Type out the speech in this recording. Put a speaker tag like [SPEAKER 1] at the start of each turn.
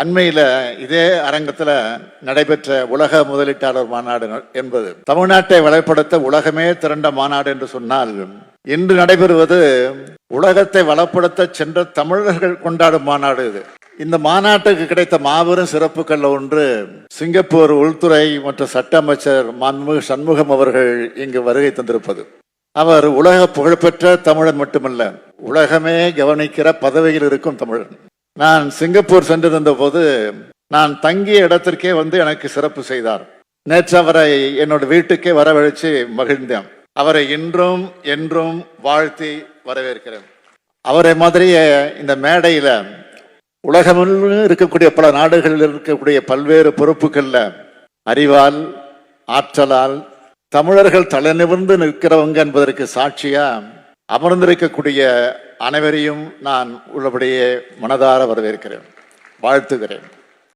[SPEAKER 1] அண்மையில் இதே அரங்கத்தில் நடைபெற்ற உலக முதலீட்டாளர் மாநாடு என்பது தமிழ்நாட்டை வளப்படுத்த உலகமே திரண்ட மாநாடு என்று சொன்னால் இன்று நடைபெறுவது உலகத்தை வளப்படுத்த சென்ற தமிழர்கள் கொண்டாடும் மாநாடு இது. இந்த மாநாட்டுக்கு கிடைத்த மாபெரும் சிறப்புகள் ஒன்று சிங்கப்பூர் உள்துறை மற்றும் சட்ட அமைச்சர் மாண்புமிகு சண்முகம் அவர்கள் இங்கு வருகை தந்திருப்பது. அவர் உலக புகழ்பெற்ற தமிழன் மட்டுமல்ல உலகமே கவனிக்கிற பதவியில் இருக்கும் தமிழன். நான் சிங்கப்பூர் சென்றிருந்த போது நான் தங்கிய இடத்திற்கே வந்து எனக்கு சிறப்பு செய்தார். நேற்று அவரை என்னோட வீட்டுக்கே வரவழைச்சு மகிழ்ந்தேன். அவரை இன்றும் என்றும் வாழ்த்தி வரவேற்கிறேன். அவரை மாதிரியே இந்த மேடையில உலகமெல்லாம் இருக்கக்கூடிய பல நாடுகளில் இருக்கக்கூடிய பல்வேறு பொறுப்புகள்ல அறிவால் ஆற்றலால் தமிழர்கள் தலைநிமிர்ந்து நிற்கிறவங்க என்பதற்கு சாட்சியா அமர்ந்திருக்கக்கூடிய அனைவரையும் நான் உள்ளபடியே மனதார வரவேற்கிறேன். வாழ்த்துகிறேன்.